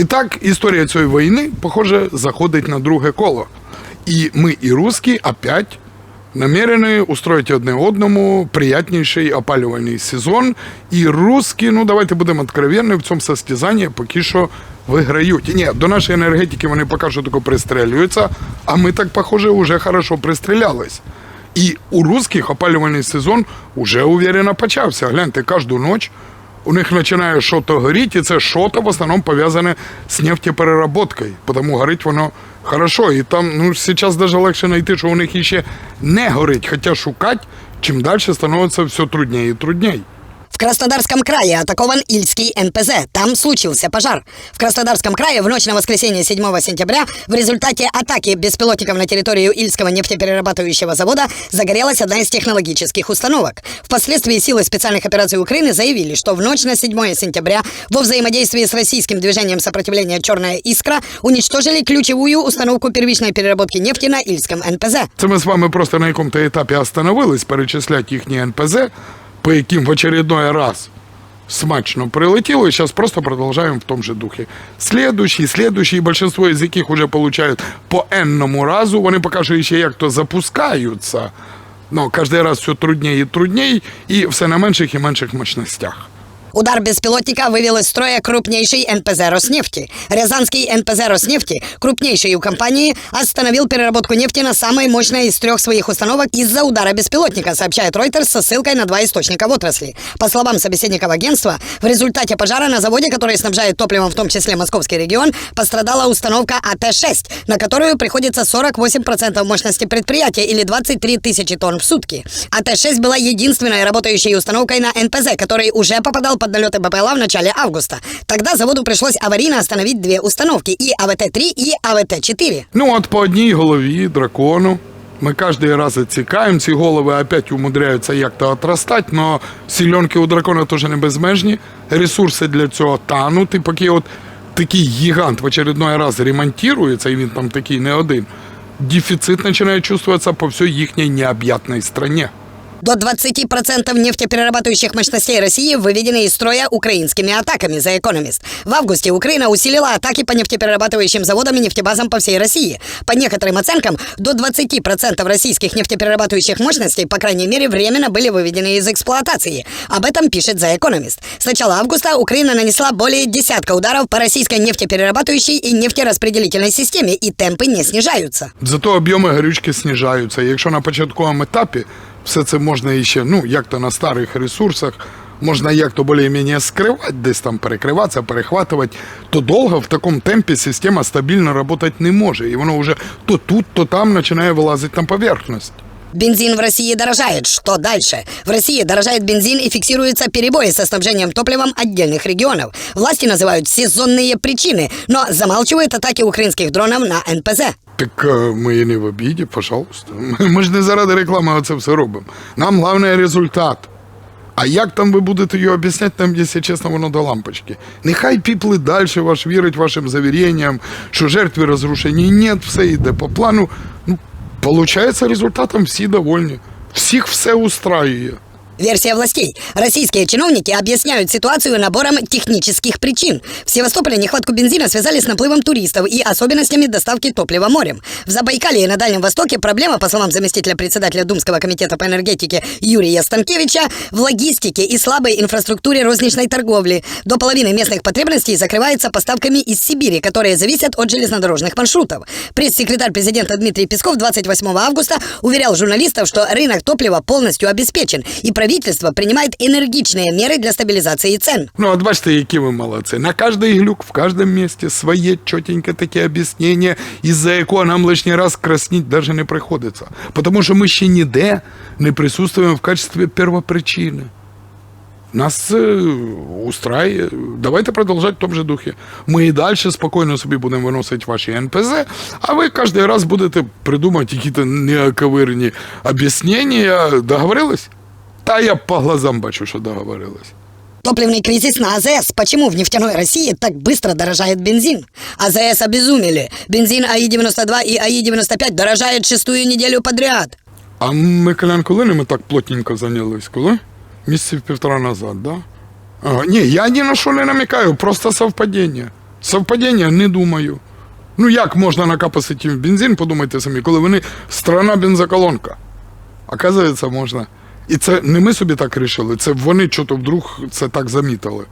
І так історія цієї війни, похоже, заходить на друге коло. І ми, і русські, опять намірены устроїти одне одному приятніший опалювальний сезон. І русські, ну давайте будемо откровенні, в цьому состязанні поки що виграють. І Ні, до нашої енергетики вони поки що тільки пристрелюються, а ми так, похоже, вже хорошо пристрілялись. І у русських опалювальний сезон уже уверенно почався. Гляньте, кожну ніч у них починає щось горіти, і це щось в основному пов'язане з нефтепереработкою, тому горить воно хорошо. І там ну, зараз навіть легше знайти, що у них іще не горить, хоча шукати, чим далі становиться все трудніше і трудніше. В Краснодарском крае атакован Ильский НПЗ. Там случился пожар. В Краснодарском крае в ночь на воскресенье 7 сентября в результате атаки беспилотников на территорию Ильского нефтеперерабатывающего завода загорелась одна из технологических установок. Впоследствии силы специальных операций Украины заявили, что в ночь на 7 сентября во взаимодействии с российским движением сопротивления «Черная искра» уничтожили ключевую установку первичной переработки нефти на Ильском НПЗ. Це ми з вами просто на якому-то етапі остановились перечисляти їхні НПЗ, По яким в очередной раз смачно прилетело, и сейчас просто продолжаем в том же духе. Следующий, следующий, і большинство из яких уже получают по енному разу, вони що ще як то запускаються. Ну, кожен раз все труднее і труднее, і все на менших і менших мощностях. Удар беспилотника вывел из строя крупнейший НПЗ Роснефти. Рязанский НПЗ Роснефти, крупнейший у компании, остановил переработку нефти на самой мощной из трех своих установок из-за удара беспилотника, сообщает Reuters со ссылкой на два источника в отрасли. По словам собеседников агентства, в результате пожара на заводе, который снабжает топливом в том числе московский регион, пострадала установка АТ-6, на которую приходится 48% мощности предприятия или 23 тысячи тонн в сутки. АТ-6 была единственной работающей установкой на НПЗ, который уже попадал под налеты БПЛА в начале августа. Тогда заводу пришлось аварийно остановить две установки – и АВТ-3, и АВТ-4. Ну, от по одній голові дракону. Ми кожен раз цікаємо, ці голови опять умудряються як-то отрастати, але сільонки у дракона теж не безмежні. Ресурси для цього тануть. І поки от такий гігант в очередной раз ремонтується, і він там такий не один, дефіцит починає чувствуватися по всій їхній необ'ятній стране. До 20% нефтеперерабатывающих мощностей России выведены из строя украинскими атаками, за Economist. В августе Украина усилила атаки по нефтеперерабатывающим заводам и нефтебазам по всей России. По некоторым оценкам, до 20% российских нефтеперерабатывающих мощностей, по крайней мере, временно были выведены из эксплуатации. Об этом пишет за Economist. С начала августа Украина нанесла более десятка ударов по российской нефтеперерабатывающей и нефтераспределительной системе, и темпы не снижаются. Зато об'єми горючки знижаються. І Якщо на початковому етапі все це можна іще, ну, як то на старих ресурсах, можна як то більш-менш скривати, десь там перекриватися, перехватувати, то довго в такому темпі система стабільно працювати не може. І воно вже то тут, то там починає вилазити на поверхність. Бензин в России дорожает. Что дальше? В России дорожает бензин и фиксируются перебои со снабжением топливом отдельных регионов. Власти называют сезонные причины, но замалчивают атаки украинских дронов на НПЗ. Так е, ми і не в обіді, пожалуйста. Ми- ж не заради реклами оце все робимо. Нам головне результат. А як там ви будете його об'ясняти, там, якщо чесно, воно до лампочки. Нехай піпли далі ваш вірить вашим завіренням, що жертви розрушені. Ні, все йде по плану. Ну, получається, результатом всі довольні. Всіх все устраює. Версия властей. Российские чиновники объясняют ситуацию набором технических причин. В Севастополе нехватку бензина связали с наплывом туристов и особенностями доставки топлива морем. В Забайкалье и на Дальнем Востоке проблема, по словам заместителя председателя Думского комитета по энергетике Юрия Станкевича, в логистике и слабой инфраструктуре розничной торговли. До половины местных потребностей закрывается поставками из Сибири, которые зависят от железнодорожных маршрутов. Пресс-секретарь президента Дмитрий Песков 28 августа уверял журналистов, что рынок топлива полностью обеспечен, и правительство принимает энергичные меры для стабилизации цен. Ну, от бачите, які ви молодці. На кожний глюк, в кожному місці своє чотеньке таке об'яснення, із-за якого нам лишній раз красніть даже не приходиться. Тому що ми ще ніде не присутствуємо в качестві первопричини. Нас е, устраює. Давайте продовжати в тому же духі. Ми і далі спокійно собі будемо виносити ваші НПЗ, а ви кожен раз будете придумати якісь неоковирні об'яснення. Договорились? Та я по глазам бачу, що договорились. Топливный кризис на АЗС. Почему в нефтяной России так быстро дорожает бензин? АЗС обезумели. Бензин АИ-92 и АИ-95 дорожает шестую неделю подряд. А ми, Колян, коли ми так плотненько зайнялись? Коли? Місяців півтора назад, да? Ага. Ні, я ні на що не намікаю, просто совпадіння. Совпадіння не думаю. Ну як можна накапасити бензин, подумайте самі, коли вони страна бензоколонка. Оказується, можна. І це не ми собі так рішили, це вони чого-то вдруг це так замітили.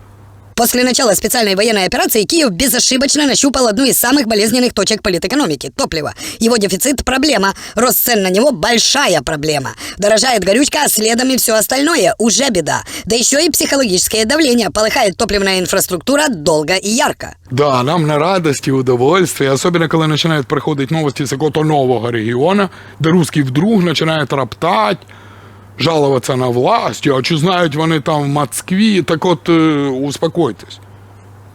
После начала специальной военной операции Киев безошибочно нащупал одну из самых болезненных точек политэкономики – топливо. Его дефицит – проблема. Рост цен на него – большая проблема. Дорожает горючка, а следом и все остальное – уже беда. Да еще и психологическое давление. Полыхает топливная инфраструктура долго и ярко. Да, нам на радость и удовольствие, особенно когда начинают проходить новости с какого-то нового региона, де русський вдруг починають роптать, жалуватися на власть, а чи знають вони там в Москві, так от е, успокойтесь.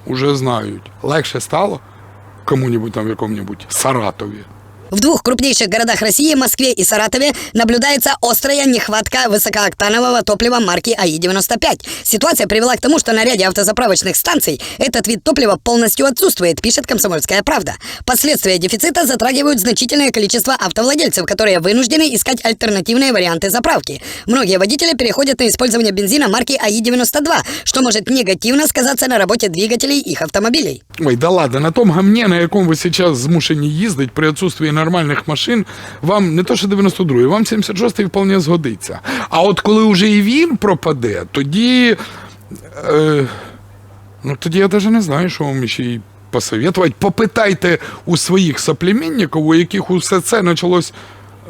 Уже знають. Легше стало кому-нибудь там в якому-нибудь Саратові. В двух крупнейших городах России, Москве и Саратове, наблюдается острая нехватка высокооктанового топлива марки АИ-95. Ситуация привела к тому, что на ряде автозаправочных станций этот вид топлива полностью отсутствует, пишет «Комсомольская правда». Последствия дефицита затрагивают значительное количество автовладельцев, которые вынуждены искать альтернативные варианты заправки. Многие водители переходят на использование бензина марки АИ-92, что может негативно сказаться на работе двигателей их автомобилей. Ой, да ладно, на том гамне, на якому ви зараз змушені їздити при відсутствии нормальних машин, вам не то що 92-й, вам 76-й вполне згодиться. А от коли вже і він пропаде, тоді. Е, ну тоді я навіть не знаю, що вам ще й посоветувати. Попитайте у своїх соплеменників, у яких усе це почалось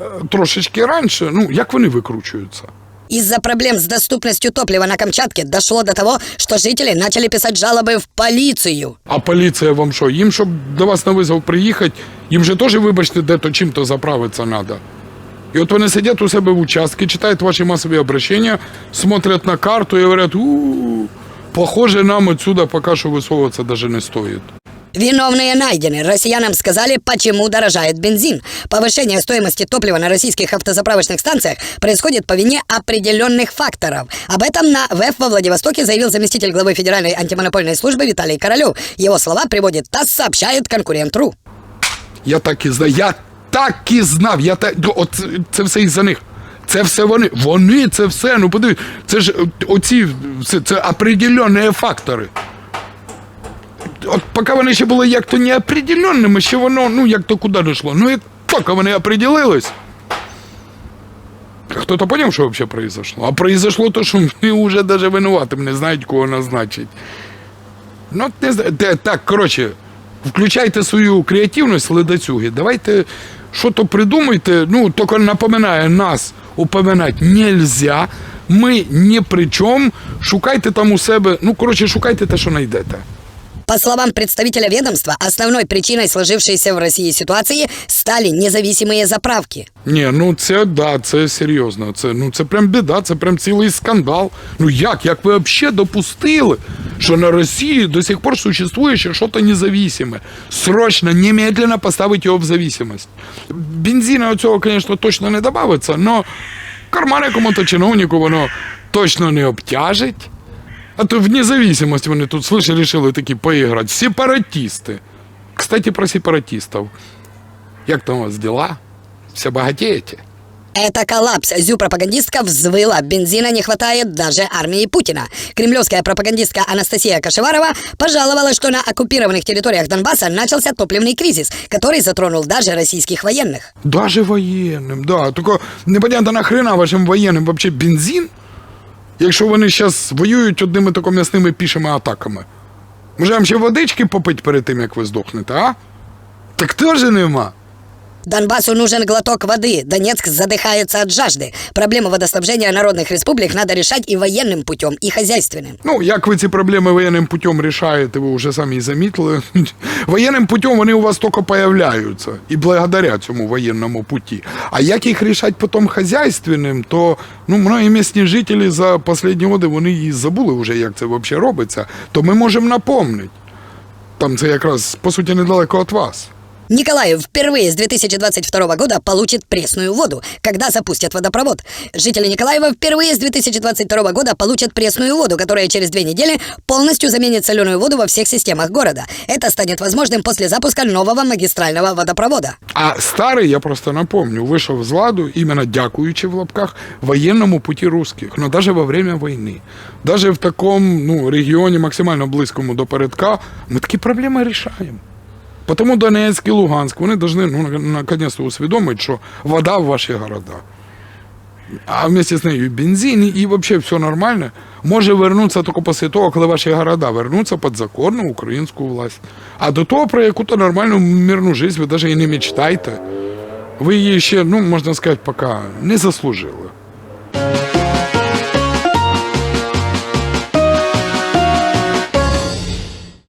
е, трошечки раніше, ну, як вони викручуються. Из-за проблем с доступностью топлива на Камчатке дошло до того, что жители начали писать жалобы в полицию. А поліція вам що? Їм, щоб до вас на визов приїхати, їм же теж, вибачте, де-то чим-то заправитися треба. І от вони сидять у себе в участке, читають ваші масові обращення, смотрять на карту і говорять, у похоже, нам отсюда поки що висовуватися даже не стоїть. Виновные найдены. Россиянам сказали, почему дорожает бензин. Повышение стоимости топлива на российских автозаправочных станциях происходит по вине определенных факторов. Об этом на ВЭФ во Владивостоке заявил заместитель главы Федеральной антимонопольной службы Виталий Королев. Его слова приводит ТАСС, сообщает конкурент.ру. Я так і знав. Я так і знав. Я так... ну, От це все із-за них. Це все вони. Вони це все. Ну подивись, це ж оці це, це определенні фактори. От поки вони ще були як-то неопределенними, ще воно, ну як то куди дійшло. Ну як тільки вони определились. Хто-то поняв, що взагалі произошло? А произошло то, що вони вже навіть винуватим не знають, кого назначить. Ну, не знаю. Так, коротше, включайте свою креативність, ледацюги. Давайте що-то придумайте. Ну, тільки напоминаю, нас упоминати нельзя. Ми ні при чому. Шукайте там у себе. Ну, коротше, шукайте те, що знайдете. По словам представителя ведомства, основной причиной сложившейся в России ситуации стали независимые заправки. Ні, ну це да, це серйозно. Це ну це прям біда, це прям цілий скандал. Ну як? Як ви взагалі допустили, що на Росії до сих пор существує ще щось независиме? Срочно, немедленно поставити його в зависимость. Бензина у цього, звісно, точно не додається, але карман якому-то чиновнику воно точно не обтяжить. А то в независимость вони тут, слышали, решили такі поіграти. Сепаратисти. Кстати, про сепаратистів. Як там у вас дела? Все богатеете? Это коллапс. Зю-пропагандистка взвыла. Бензина не хватает даже армии Путина. Кремлевская пропагандистка Анастасия Кашеварова пожаловалась, что на оккупированных территориях Донбасса начался топливный кризис, который затронул даже российских военных. Даже воєнним, да. Тільки непонятно нахрена вашим воєнним вообще бензин, якщо вони зараз воюють одними тако м'ясними пішими атаками. Може вам ще водички попить перед тим, як ви здохнете, а? Так теж нема. Донбассу нужен глоток воды. Донецк задыхается от жажды. Проблему водоснабжения народных республик надо решать и военным путем, и хозяйственным. Ну, як ви ці проблеми воєнним путем рішаєте, ви вже самі замітили. Воєнним путем вони у вас тільки появляються. І благодаря цьому воєнному путі. А як їх рішати потім хазяйственним, то ну, многі місні жителі за останні роки вони і забули вже, як це взагалі робиться. То ми можемо напомнити. Там це якраз, по суті, недалеко від вас. Николаев впервые с 2022 года получит пресную воду, когда запустят водопровод. Жители Николаева впервые с 2022 года получат пресную воду, которая через две недели полностью заменит соленую воду во всех системах города. Это станет возможным после запуска нового магистрального водопровода. А старий, я просто напомню, вийшов з ладу, іменно дякуючи в лапках, воєнному путі русських. Ну, навіть во время війни. Навіть в такому ну, регіоні максимально близькому до передка, ми такі проблеми рішаємо. Тому Донецьк і Луганськ, вони повинні ну, на- наконец-то усвідомити, що вода в ваші города. А вместе з нею бензин, і взагалі все нормально. Може вернутися тільки після того, коли ваші города вернуться під законну українську власть. А до того про яку-то нормальну мирну життя ви навіть і не мечтайте. Ви її ще, ну, можна сказати, поки не заслужили.